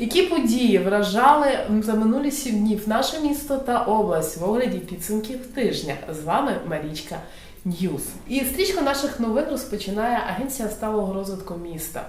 Які події вражали за минулі сім днів наше місто та область в огляді підсумків тижня? З вами Марічка Ньюз. І стрічку наших новин розпочинає Агенція сталого розвитку міста.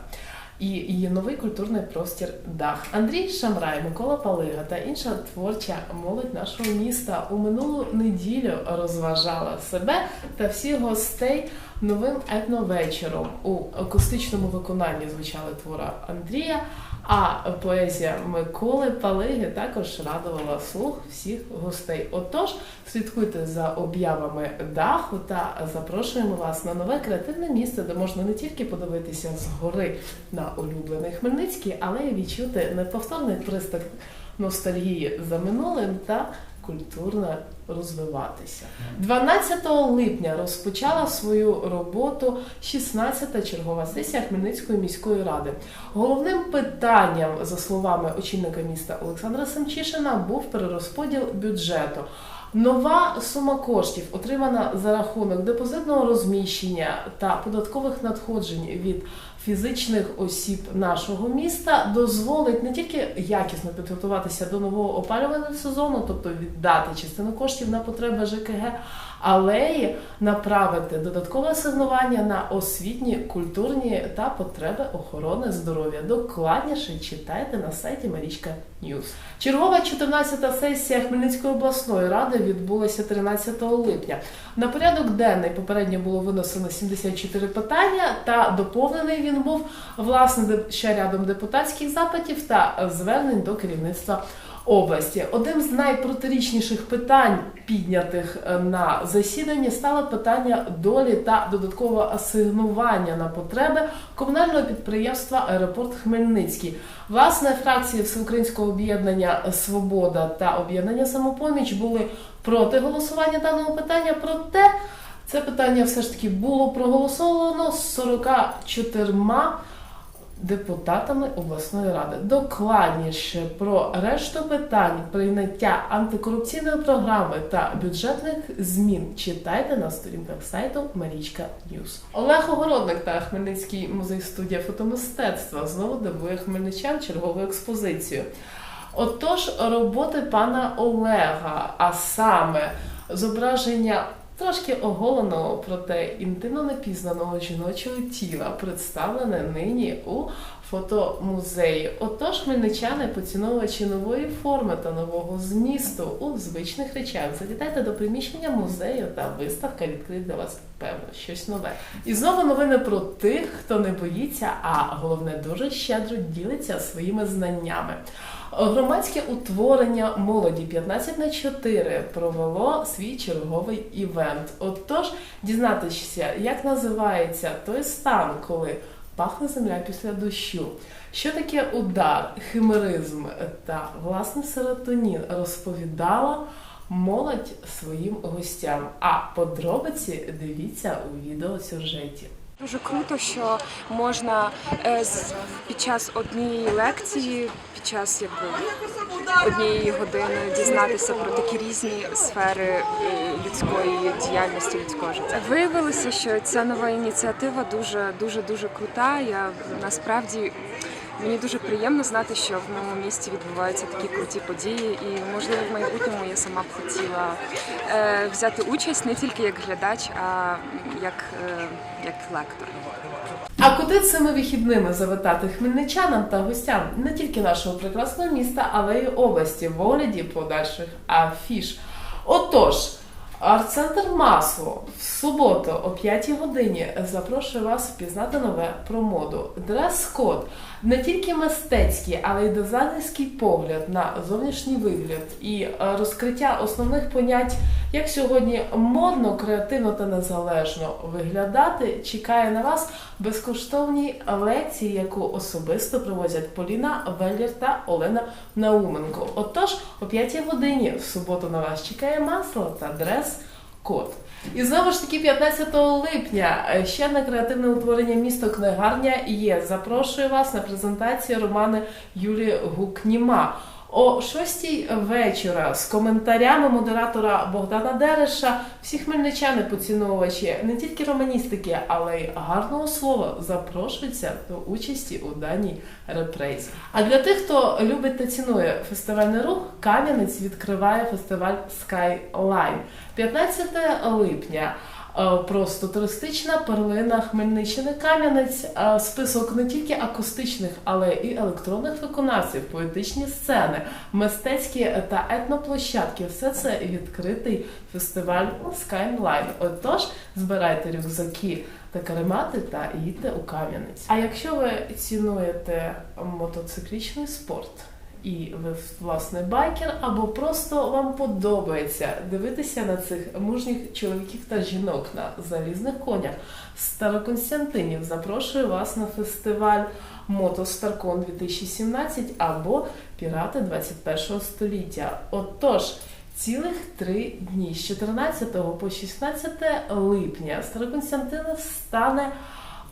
І її новий культурний простір Дах. Андрій Шамрай, Микола Палига та інша творча молодь нашого міста у минулу неділю розважала себе та всіх гостей новим етновечором. У акустичному виконанні звучали твора Андрія. А поезія Миколи Палиги також радувала слух всіх гостей. Отож, слідкуйте за об'явами даху та запрошуємо вас на нове креативне місце, де можна не тільки подивитися згори на улюблений Хмельницький, але й відчути неповторний приступ ностальгії за минулим та культурно розвиватися. 12 липня розпочала свою роботу 16-та чергова сесія Хмельницької міської ради. Головним питанням, за словами очільника міста Олександра Семчишина, був перерозподіл бюджету. Нова сума коштів, отримана за рахунок депозитного розміщення та податкових надходжень від фізичних осіб нашого міста, дозволить не тільки якісно підготуватися до нового опалювального сезону, тобто віддати частину коштів на потреби ЖКГ, але направити додаткове асигнування на освітні, культурні та потреби охорони здоров'я. Докладніше читайте на сайті Марічка Ньюз. Чергова 14-та сесія Хмельницької обласної ради відбулася 13 липня. На порядок денний попередньо було винесено 74 питання, та доповнений він був власне ще рядом депутатських запитів та звернень до керівництва області. Одним з найпротирічніших питань, піднятих е, на засіданні, стало питання долі та додаткового асигнування на потреби комунального підприємства Аеропорт Хмельницький. Власне, фракції Всеукраїнського об'єднання Свобода та об'єднання Самопоміч були проти голосування даного питання. Проте це питання все ж таки було проголосовано з 44 депутатами обласної ради. Докладніше про решту питань прийняття антикорупційної програми та бюджетних змін читайте на сторінках сайту Марічка Ньюс. Олег Огородник та Хмельницький музей студія фотомистецтва знову дивує хмельничан черговою експозицією. Отож, роботи пана Олега, а саме зображення трошки оголеного, проте інтимно непізнаного жіночого тіла, представлене нині у фотомузеї. Отож, хмельничани, поціновувачі нової форми та нового змісту у звичних речах. Завітайте до приміщення музею та виставка відкриє для вас певно щось нове. І знову новини про тих, хто не боїться, а головне дуже щедро ділиться своїми знаннями. Громадське утворення молоді 15 на 4 провело свій черговий івент. Отож, дізнатися, як називається той стан, коли пахне земля після дощу. Що таке удар, химеризм та власне серотонін розповідала молодь своїм гостям. А подробиці дивіться у відеосюжеті. Дуже круто, що можна е, з- під час однієї лекції, під час якби однієї години дізнатися про такі різні сфери е, людської діяльності, людського життя. Виявилося, що ця нова ініціатива дуже дуже дуже крута. Я насправді. Мені дуже приємно знати, що в моєму місті відбуваються такі круті події, і можливо в майбутньому я сама б хотіла е, взяти участь не тільки як глядач, а як, е, як лектор. А куди цими вихідними завітати хмельничанам та гостям не тільки нашого прекрасного міста, але й області в огляді подальших афіш. Отож, арт-центр Масло в суботу о 5 годині запрошує вас впізнати нове про моду. Дрес-код не тільки мистецький, але й дизайнерський погляд на зовнішній вигляд і е, розкриття основних понять, як сьогодні модно, креативно та незалежно виглядати, чекає на вас безкоштовні лекції, яку особисто проводять Поліна Веллер та Олена Науменко. Отож, о 5 годині в суботу на вас чекає масло та дрес-код. І знову ж таки, 15 липня ще одне креативне утворення місто книгарня є. Запрошую вас на презентацію романи Юлії Гукніма. О 6 вечора з коментарями модератора Богдана Дереша всі хмельничани поціновувачі не тільки романістики, але й гарного слова запрошуються до участі у даній репрезі. А для тих, хто любить та цінує фестивальний рух, Кам'янець відкриває фестиваль Skyline 15 липня. Е, Просто туристична перлина Хмельниччини Кам'янець. Е, Список не тільки акустичних, але і електронних виконавців, поетичні сцени, мистецькі та етноплощадки. Все це відкритий фестиваль Skyline. Отож, збирайте рюкзаки та каремати та їдьте у Кам'янець. А якщо ви цінуєте мотоциклічний спорт, і ви власне байкер, або просто вам подобається дивитися на цих мужніх чоловіків та жінок на залізних конях. Староконстантинів запрошую вас на фестиваль Мотостаркон 2017 або Пірати 21 століття. Отож. Цілих три дні з 14 по 16 липня Староконстантинов стане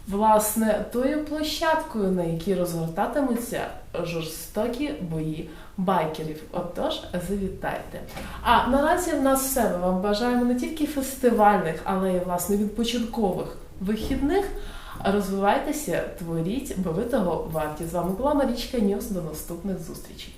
власне тою площадкою, на якій розгортатимуться жорстокі бої байкерів. Отож, завітайте. А наразі в нас все. Ми вам бажаємо не тільки фестивальних, але й власне відпочинкових вихідних. Розвивайтеся, творіть, бо ви того варті. З вами була Марічка Ньюс. До наступних зустрічей.